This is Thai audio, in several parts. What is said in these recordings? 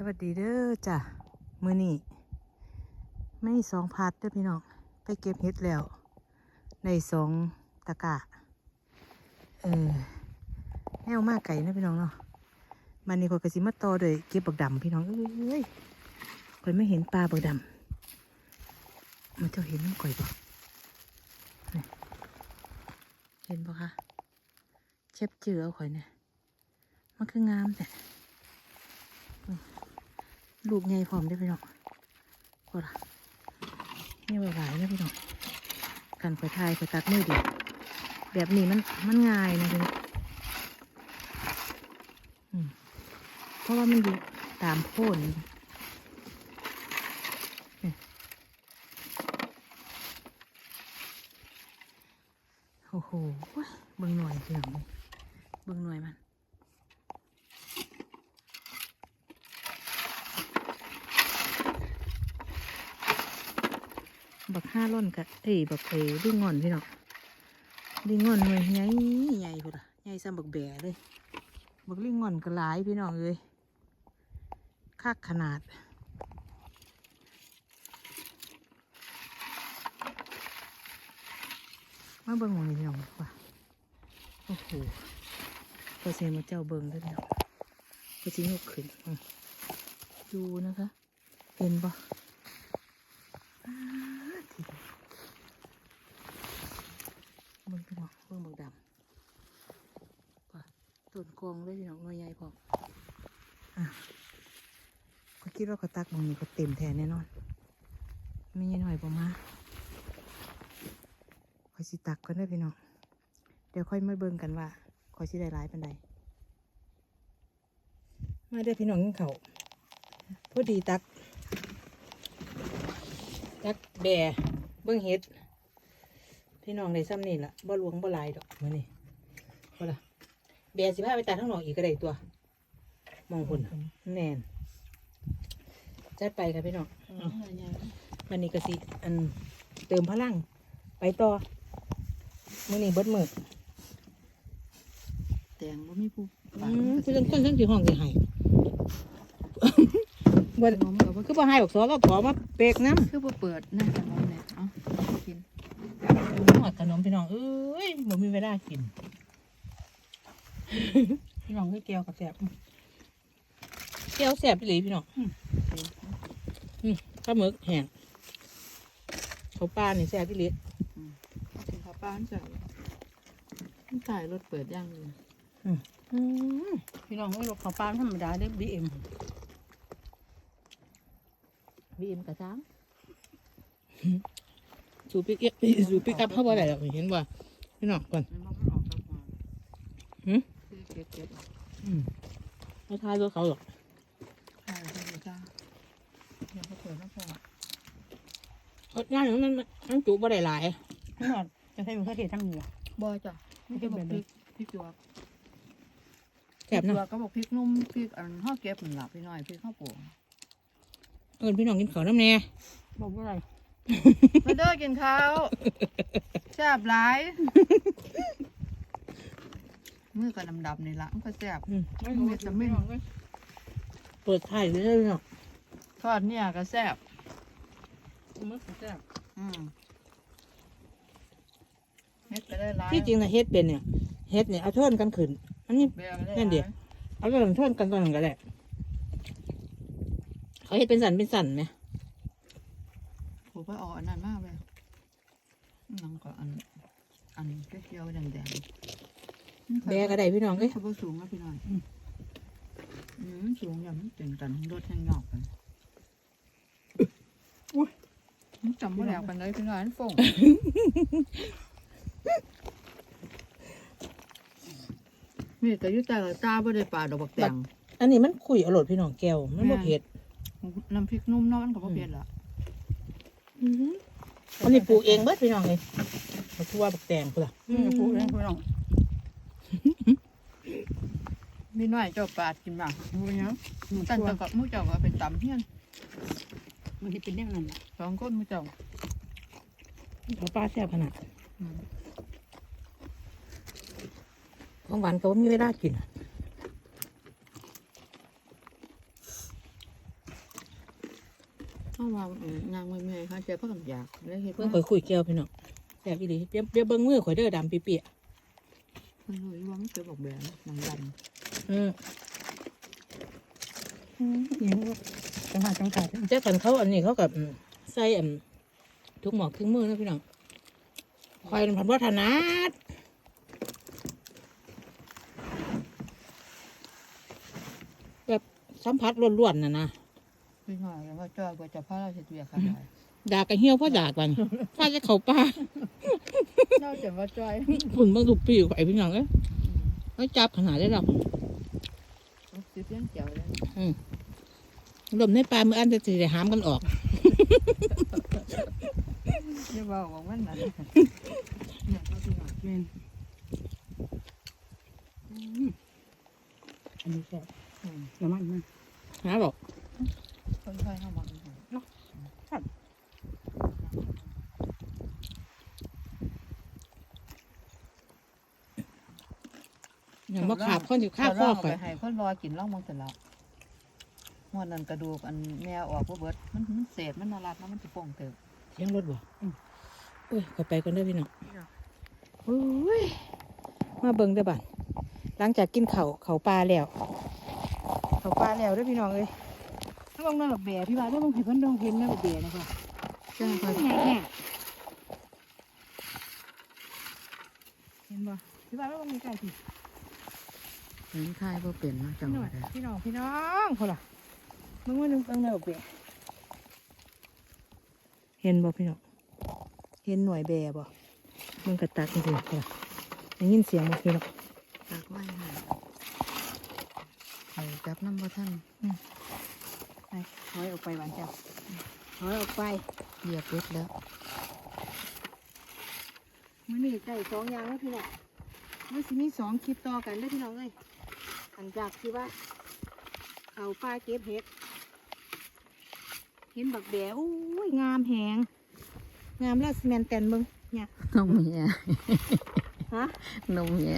สวัสดีเด้อจ้ะมือนี่ไม่สองพัดเด้อพี่น้องไปเก็บเห็ดแล้ว ในสองตะกร้าเออแนวมากไก่นะพี่น้องเนาะมันนี่คนกระสิมาต่อเลยเก็บบักดำพี่น้องเอ้ยคนไม่เห็นปลาบักดำมันจะเห็นก่อยบ่เห็นปะคะเช็บเจือเอาข่อยเนี่ยมันคืองามแต่ ลูกใหญ่พร้อมได้พี่น้องก็ล่ะนี่ไหวๆนะพี่น้องกันไปทายไปตัดมือดีแบบนี้มันมันง่ายนะพี่น้องเพราะว่ามันอยู่ตามโคนโอ้โหเบิ่งหน่วยพี่น้องเบิ่งหน่วยมัน บักห้าร่นกะเอ้ยบักเอ้ลิงงอนพี่น้องลิงงอนหน่วยใหญ่ใหญ่พุ่นล่ะใหญ่ซ้ำบักแบะเลยบักลิงงอนก็หลายพี่น้องเอ้ยคักขนาดมาเบิ่งหมองนี้พี่น้องดีกว่าโอ้โหพอเสียมาเจ้าเบิ่งด้วยพี่น้องพอจิยกขึ้นอืมดูนะคะ เห็นปะ อ่าทีเดียวเบิ่งพี่น้องเบิ่งบักดำป่ะต้นกองเลยพี่น้องหน่วยใหญ่พออะก็ คิดว่าเขาตักหมองนี้ก็เต็มแทนแน่นอน ไม่ยัยหน่อยประมาคอยสิตักก่อนเด้พี่น้อง เดี๋ยวค่อยมาเบิ่งกันว่าคอยสิได้ร้ายปันใดมาเด้อพี่น้องกินเขาวพอดีตักจักแบ่เบิ่งเห็ด พี่น้องได้ซ้ำนี่ละบ่หลวงบ่ลายดอกมือนี้พอละแบ่สิพาไปตาทั้งหนอกอีกก็ได้ตัว มองคนแน่น จัดไปค่ะพี่น้องมันนี้ก็สิอันเติมพลัง ไปต่อมื้อนี้เบิดมื้อแตงบ่มีผู้อืมคือเรื่องต้นทั้งสิห้องสิให้บ่นมกับว่าคือบ่ให้บอกสอก็ขอมาเปกน้ำคือบ่เปิดหน้าขนมเนี่ยเอ้ากินหอดขนมพี่น้องเอ้ยบ่มีเวลากินพี่น้องคือแก้วกับแสบแก้วแสบไปเลยพี่น้องอืม ข้าวหมึกแห้งข้าวปลานี่แสบไปเลยกินข้าวป้านจ้ะมันถ่ายรถเปิดย่างเลยอืมพี่น้องไม่รสข้าวปลาธรรมดาเด้บีเอ็มบีเอ็มกระซ้างสูปิกเอ็สูปิกอัพเข้าไปได้หรอกเห็นว่าพี่น้องก่อนมันบ่ออกกับหอมหืมคือเก็บเก็บออกอืมไม่ทายรถเขาหรอก ถ่ายได้เลยจ้าเดี๋ยวเขาเปิดแล้วพอ เพ ราะงานของมันมันมันจุบ่ได้หลายพี่น้องจะใช้มือเขาเททั้งหัวบ่จ้ะไม่ใช่บอกพริกพริกหยวกแสบพริกหเนาะยวกก็บอกพริกนุ่มพริกอันห่อเก็บเหมือนหลับพี่น้อยพริกข้าวโป่งเอินพี่น้องกินข้าวน้ำแน่บอกว่าอะไรมาเด้อกินข้าวแซ่บหลายมือก็ดำๆนี่ละมันก็แซ่บอืมไม่รู้จะไม่เปิดไทยเลยพี่น้องทอดเนี่ยก็แซ่บ มันแซ่บอืมเม็ดก็ได้หลายที่จริงนะเฮ็ดเป็นเนี่ยเฮ็ดเนี่ยเอาท่อนกันขึ้นอันนี้เบี้ยก็ได้นั่นดิ เอาท่อนท่อนกันตอนนั้นก็ได้เขาเฮ็ดเป็นสันเป็นสันไหมผมไปเออกอันนั้นมากเลยนังก็อัน อันเขียวๆแดงๆแบกก็ได้พี่น้องเอ้ย เขาบ่สูงอะพี่น้อยอืม อืมสูงอย่างมันเต็มตันรถแห้งงอกกันมัน จำไม่แล้วกันเลยพี่น้อยมันฟงนี่แต่อยุ่แต่ละตาบ่ได้ปลาดอกบักแตงอันนี้มันขุยอร่อยพี่น้องแก้วมันบ่เผ็ดน้ำพริกนุ่มเนาะมันก็บ่เผ็ดละอันนี้ปลูกเองเบิดพี่น้องเลยมาทั่วบักแตงพุ่นล่ะอืมพูดเลยพี่น้องมีน้อยเจ้าปาดกินบ้างมูเนี้ยตั้งแต่กับมูเจ้าก็เป็นตำเฮียน มันเป็นเรื่องนั้นสองคนมูเจ้าข้าวปลาแซ่บขนาดอืมของหวานก็บ่มีเวลากินเพราะว่าเอ่อนางไม่เมื่อยเขาเจอพักกันอยากแล้วเห็นเพิ่งข่อยคุยแก้วพี่น้องแซ่บอีหลีเปรียบเปรียบเบิ่งมือข่อยเด้อดำเปียกเพิ่นรู้ว่ามันเจอบอกแบบนางดๆอืมยัง จังหวะจังกัดเจ้ากันเขาอันนี้เขากับอืมใส่อันทุกหมอกทุกมือนะพี่น้องข่อยผันว่าถนัดแบบสัมผัสล้วนๆน่ะนะพี่หน่อยว่าจอยกว่าจะพาเราเสียเบียร์ขนาดดากระเหี่ยวเพราะดากมันถ้าจะเขาป่าเราจะว่าจอยฝุ่นเบางถูกปีกไอ้พี่น้องเอ้ยเขาจับขนาดได้หรอกสิเพี้ยนเจียวเลย ลมในปลามืออันจะสิได้หามกันออกอย่าบอกว่ามันนั่นเนี่ยเขาพี่หน่อยเป็นอันนี้แซ่บอืมน้ำมันมันหาบอกค่อยๆเข้ามาเนาะอย่างว่าขาบข้อนอยู่ข้าวข้อไปข่อยให้คนรอกินล่องมองเสร็จ แล้วมวนนั่นกระดูกอันแมวออกบ่เบิดมันมันเศษมันน่ารักนะมันจะป่องเติบเสียงรถบ่โอ้ยข่อยไปก่อนเด้อพี่น้องโอ้ยมาเบิ่งเด้อบัดหลังจากกินข้าวข้าวปลาแล้วข้าวปลาแล้วเด้อพี่น้องเอ้ยถ้าลองนั่งแบบแบพี่ว่าถ้าลองเห็นเพิ่นลองเห็นนั่งแบบแบนะคะจ้าค่อยแง่แง่เห็นบ่พี่ว่าแล้วลองมีไก่สิเห็นทายบ่เป็นเนาะจังพี่หน้อวะงใดพี่น้องพี่น้องพอละ มึงว่านึงฟังแนวเบะเห็นบ่พี่น้องเห็นหน่วยแบบ่มึงกระตักจริงๆพอละได้ยินเสียงบ่พี่น้องตักไว้ให้ให้จับน้ำบ่ทันไปถอยออกไปหวานเจ้าถอยออกไปเหยียบเบ็ดแล้วมันมีไก่สองอย่างแล้วพี่น้องมันสิมีสองคลิปต่อกันได้อพี่น้องเอ้ยหลังจากที่ว่าเอาปลาเก็บเห็ด เห็นบักแบวอุ้ยงามแหงงามแล้วสแมนแตนมึงเนี่ยนมเมียฮะนมเมีย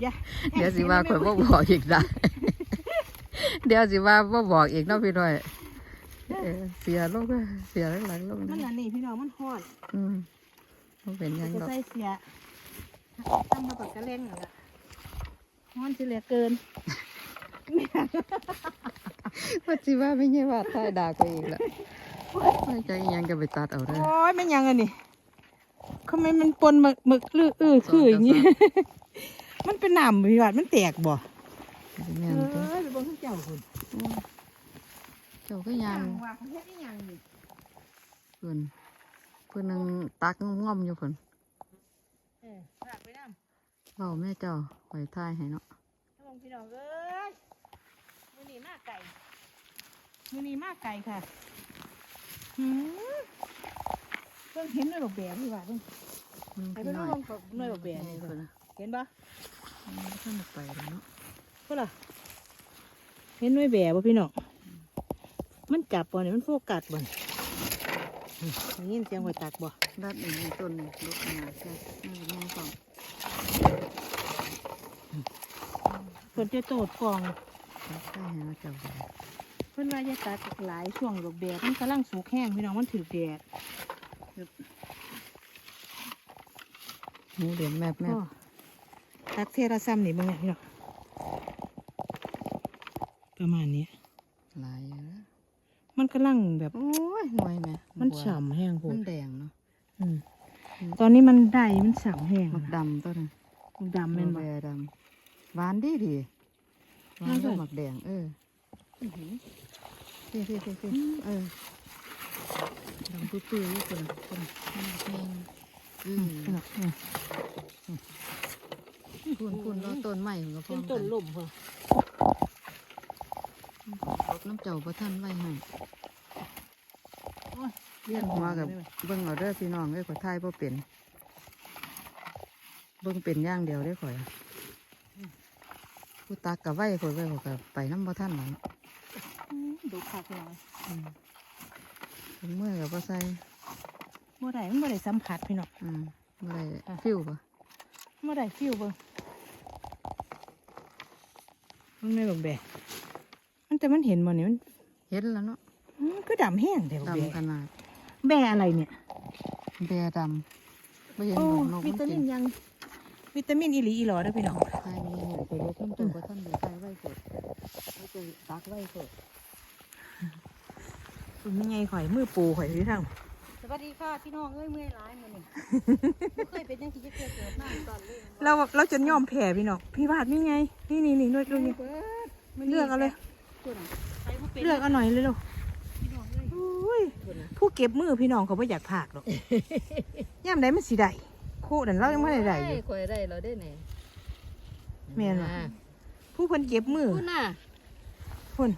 อย่าเดี๋ยวสิว่าข่อยบ่บอกอีกได้เดี๋ยวสิว่าบ่บอกอีกเนาะพี่น้อยเออเสียลงเด้อเสียหลังๆลงมันเด้ออันนี้พี่น้องมันฮอดอืมบ่เป็นหยังจะดอกใส่เสียทำมาปากกระเล่งนั่นล่ะฮอนสิเหลือเกิน ว่าสิว่าไม่ใช่ว่าทายด่าก็อีกแล้วไม่ใจอิหยังก็ไปตัดเอาเด้อโอ้ยมันยังอันนี้ทำไมมันปนหมึกหมึกลืออื้อคืออย่างนี้ มันเป็นหนามพี่วัดมันแตกบ่สิเอแม่นติอไปเบิ่งข้างเจ้าคุณเจ้าก็ยังว่าเขาเฮ็ดอีหยังนี่เพิ่นเพิ่นนึงตักง่อมๆอยู่เพิ่นเออฝากไปน้ำเว้าแม่เจ้าไว้ทายให้เนาะถ้าลงพี่น้องเอ้ยมือนีมากไก่ มือนีมากไก่ค่ะหืมเพิ่งเห็นหน่วยดอกแบพี่วัดเพิ่งอืมไอ้พี่เพิ่งน้อยลงกับหน่วยดอกแบนี่เพิ่นน่ะเห็นปะอืมเพิ่นน่ะไปแล้วเนาะเพื่อล่ะเห็นหน่วยแบบ่พี่น้องมันจับบ่เนี่ยมันโฟกัสบ่เนี่ยอืมได้ยินเสียงหอยตักบ่ดัดอีกหนึ่งต้นนี่ลูกหน้าใช่นั่นแม่ฟังเพิ่นจะโตดกองใช่ให้เราจับได้เพิ่นว่าจะตัดหลายช่วงดอกแบมันกำลังสุกแห้งพี่น้องมันถือแดดหมูเหลี่ยมแมบแมบโอ้ตักเทระซ้ำนี่เบิ่งเนี่ยพี่น้องประมาณนี้หลายอยู่นะมันกำลังแบบโอ้ยหน่วยแม่มันฉ่ำแห้งโพมัดนแดงเนาะอืมตอนนี้มันได้มันฉ่ำแห้งหมักนะดำต้นมันดำแม่นบ่แบดำหวานดีดีหวานน่าสก็นหมักแดงเออ พี่พี่พี่พี่เออดำปื้อๆอยู่คนคนอืมพี่น้องอืมพูนพูนเราต้นใหม่ของก็พร้เป็อนมต้กันนลมเพิ่นรดน้ำเจ้าประท่านไว้ให้โอ้ยเลี้ยงหัวกับเบิ่งเอาเด้อพี่น้องเอ้ยข่อยทายบ่เป็น เบิ่งเป็นอย่างเดียวได้อข่อยผู้ตักกับไว้ข่อยไว้ข่อยกับไปน้ำบ่ท่านหลังอืม ดูคักพี่น้องถุงมือกับบ่ใส่บ่ได้มันบ่ได้สัมผัสพี่น้องอืมบ่ได้อะฟิวปะบ่ได้ฟิวเบิ่งมันไม่แบบแบบมันแต่มันเห็นบ่นี่มันเห็นแล้วเนาะอืมก็ดำแห้งเดี๋ยวแบดำขนาดแบอะไรเนี่ย แบดำไม่เห็นโอ้หนกวิมันตากิมินนยัง วิตามินอีหลีอีหลอได้อพี่น้องใช่นี่ไปลบน้ำตัวก็ท่านดูใช่ไว้กดไม่จะตักไว้กด คุณยังไงข่อยมือปูข่อยที่ทางสวัสดีค่ะพี่น้องเอ้ยเมื่อยร้ายมื้อนี้บ่เคยเป็นจังซี่จะเกิดเกิดมาตอนเลยเราเราจะยอมแพ้พี่น้องพี่วาดนี่ไง นี่นี่นี่นวดดูนี่เปิดเลือกเอาเลยคุณน่ะไปบ่เป็นเลือกเอาหน่อยเลยลูกพี่น้องเอ้ยอุ้ยผู้เก็บมือพี่น้องเขาไม่อยากผากหรอกย่ามใดมันสีได้คู่นั่นเรายังไม่ได้ได้อยู่คอยได้เราได้ไหนแม่นบ่ผู้เพิ่นเก็บมือคุณน่ะพุ่น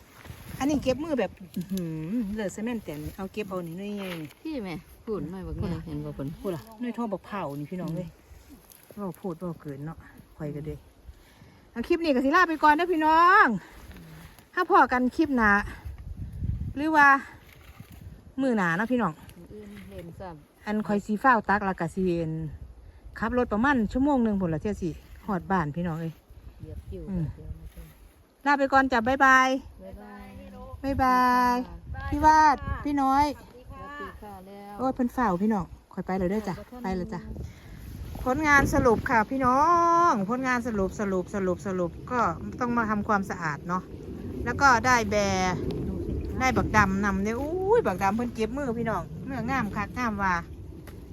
อันนี้เก็บมือแบบอื้อหือเลือดเซเมนต์แต่นเอาเก็บเอานี่น้อยไงนี่พี่แม่พูดหน่อยบอกไงเห็นบอกคนพูดล่ะน้อยท่อบักเผานี่พี่น้องเลยเราพูดเราเกินเนาะคอยกันเลยเอาคลิปนี้ก็สิลาไปก่อนเด้อพี่น้อง ถ้าพอกันคลิปหนาหรือว่า มือหนาเนาะพี่น้อง อื่นเห็นซ้อันคอยสีฟ้าวตักแล้วก็สีเอ็นขับรถประมาณชั่วโมงหนึ่งผลละเท่าสิหอดบ้านพี่น้องเอ้ยำเหยียบคิวอืม เดี๋ยวมาเจอลาไปก่อนจ้ะบ๊ายบาย บ๊ายบาย บ๊ายบาย พี่วาด พี่น้อยสวัสดีสวัสค่ะดีค่ะแล้วโอ้ยเพิ่นฝ่าวพี่น้องคอยไปเลยเด้อจ้ะ ไปเลยจ้ะ ผลงานสรุปค่ะพี่น้อง ผลงานสรุปสรุปสรุปสรุปก็ต้องมาทำความสะอาดเนาะ แล้วก็ได้แบร์ได้บักดำนำเนี่ยอุ้ยบักดำเพิ่นเก็บมือพี่น้องเมื่องามคักงามว่า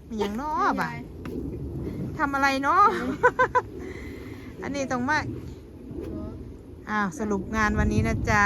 มีอย่างน้อบ่ะทำอะไรเนาะ อันนี้ต้องมา อ้าวสรุปงานวันนี้นะจ๊ะ